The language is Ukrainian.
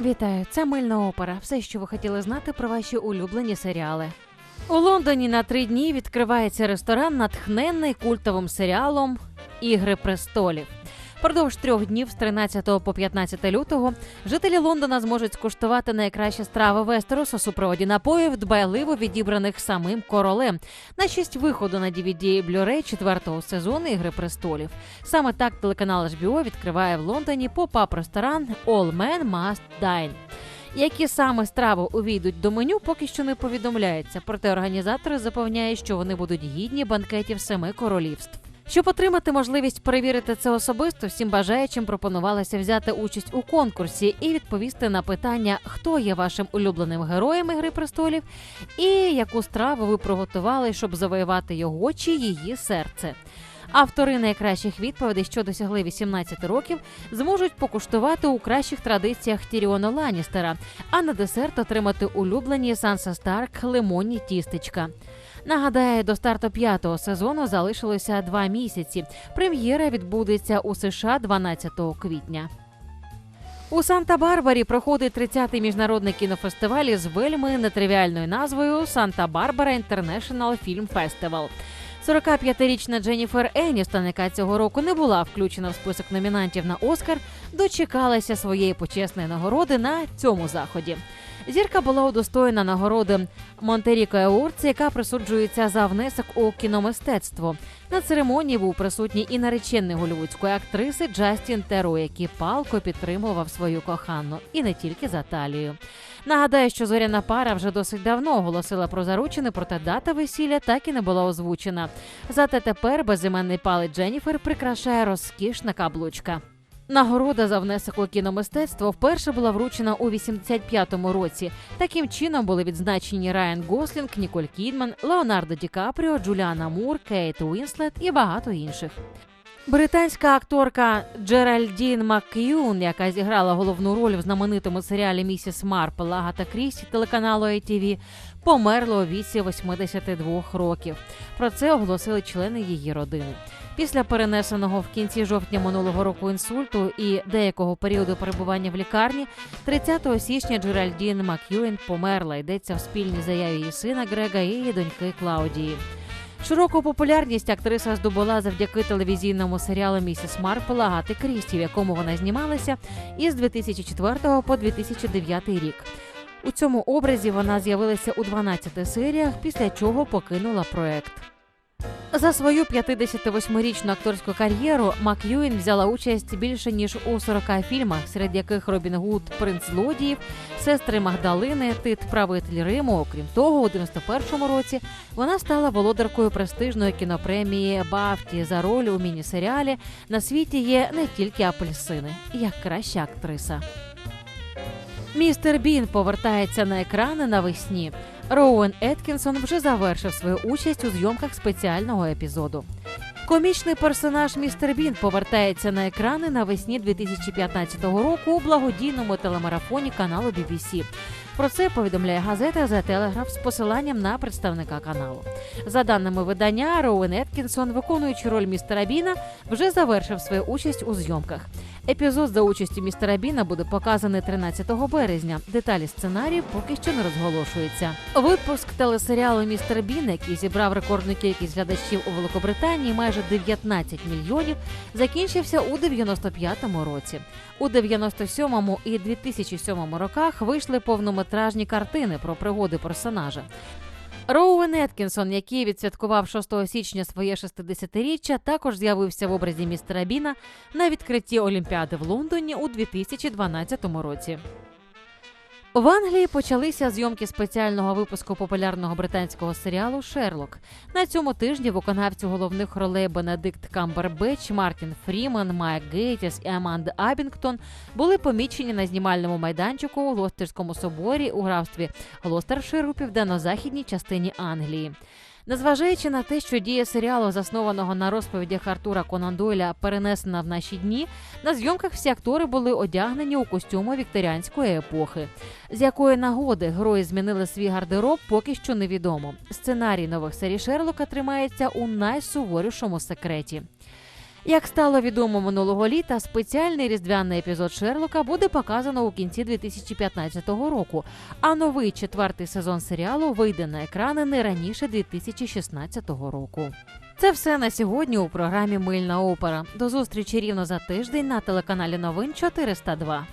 Вітаю, це мильна опера. Все, що ви хотіли знати про ваші улюблені серіали. У Лондоні на три дні відкривається ресторан, натхненний культовим серіалом Ігри престолів. Продовж трьох днів з 13 по 15 лютого жителі Лондона зможуть скуштувати найкращі страви Вестерос у супроводі напоїв, дбайливо відібраних самим королем на честь виходу на DVD Blu-ray четвертого сезону Ігри престолів. Саме так телеканал HBO відкриває в Лондоні поп-ап ресторан All Men Must Dine. Які саме страви увійдуть до меню, поки що не повідомляється. Проте організатори запевняють, що вони будуть гідні банкетів семи королівств. Щоб отримати можливість перевірити це особисто, всім бажаючим пропонувалося взяти участь у конкурсі і відповісти на питання, хто є вашим улюбленим героєм Ігри престолів, і яку страву ви приготували, щоб завоювати його чи її серце. Автори найкращих відповідей, що досягли 18 років, зможуть покуштувати у кращих традиціях Тіріона Ланністера, а на десерт отримати улюблені Санса Старк лимонні тістечка. Нагадаю, до старту п'ятого сезону залишилося два місяці. Прем'єра відбудеться у США 12 квітня. У Санта-Барбарі проходить 30-й міжнародний кінофестиваль із вельми нетривіальною назвою Санта-Барбара International Film Festival. 45-річна Дженніфер Еністон, яка цього року не була включена в список номінантів на Оскар, дочекалася своєї почесної нагороди на цьому заході. Зірка була удостоєна нагороди Монтеріко Евордс, яка присуджується за внесок у кіномистецтво. На церемонії був присутній і наречений голівудської актриси Джастін Теро, який палко підтримував свою кохану, і не тільки за талію. Нагадаю, що зоряна пара вже досить давно оголосила про заручини, проте дата весілля так і не була озвучена. Зате тепер безіменний палець Дженніфер прикрашає розкішна каблучка. Нагорода за внесок у кіномистецтво вперше була вручена у 85-му році. Таким чином були відзначені Райан Гослінг, Ніколь Кідман, Леонардо Ді Капріо, Джуліана Мур, Кейт Уінслет і багато інших. Британська акторка Джеральдін Мак'юн, яка зіграла головну роль в знаменитому серіалі Місіс Марпл Агата Крісті телеканалу ATV, померла у віці 82 років. Про це оголосили члени її родини. Після перенесеного в кінці жовтня минулого року інсульту і деякого періоду перебування в лікарні, 30 січня Джеральдін Мак'юін померла. Йдеться в спільній заяві її сина Грега і її доньки Клаудії. Широку популярність актриса здобула завдяки телевізійному серіалу Місіс Марпл Агати Крісті, в якому вона знімалася із 2004 по 2009 рік. У цьому образі вона з'явилася у 12 серіях, після чого покинула проект. За свою 58-річну акторську кар'єру Мак'юін взяла участь більше ніж у 40 фільмах, серед яких Робін Гуд, принц злодіїв, сестри Магдалини, Тит правитель Риму. Окрім того, у 91-му році вона стала володаркою престижної кінопремії Бафті за роль у міні-серіалі На світі є не тільки апельсини, як краща актриса. Містер Бін повертається на екрани навесні. Роуен Еткінсон вже завершив свою участь у зйомках спеціального епізоду. Комічний персонаж Містер Бін повертається на екрани навесні 2015 року у благодійному телемарафоні каналу BBC. Про це повідомляє газета The Telegraph з посиланням на представника каналу. За даними видання, Роуен Еткінсон, виконуючи роль містера Біна, вже завершив свою участь у зйомках. Епізод за участю містера Біна буде показаний 13 березня. Деталі сценарію поки що не розголошуються. Випуск телесеріалу Містер Бін, який зібрав рекордну кількість глядачів у Великобританії, майже 19 мільйонів, закінчився у 95-му році. У 97-му і 2007 роках вийшли повнометражні картини про пригоди персонажа. Роуен Еткінсон, який відсвяткував 6 січня своє 60-річчя, також з'явився в образі містера Біна на відкритті Олімпіади в Лондоні у 2012 році. В Англії почалися зйомки спеціального випуску популярного британського серіалу Шерлок. На цьому тижні виконавці головних ролей Бенедикт Камбербеч, Мартін Фріман, Майк Гейтіс і Аманда Абінгтон були помічені на знімальному майданчику у Глостерському соборі у графстві Глостершир у південно-західній частині Англії. Незважаючи на те, що дія серіалу, заснованого на розповідях Артура Конан Дойля, перенесена в наші дні, на зйомках всі актори були одягнені у костюми вікторіанської епохи. З якої нагоди герої змінили свій гардероб, поки що невідомо. Сценарій нових серій Шерлока тримається у найсуворішому секреті. Як стало відомо минулого літа, спеціальний різдвяний епізод Шерлока буде показано у кінці 2015 року, а новий четвертий сезон серіалу вийде на екрани не раніше 2016 року. Це все на сьогодні у програмі Мильна опера. До зустрічі рівно за тиждень на телеканалі Новин 402.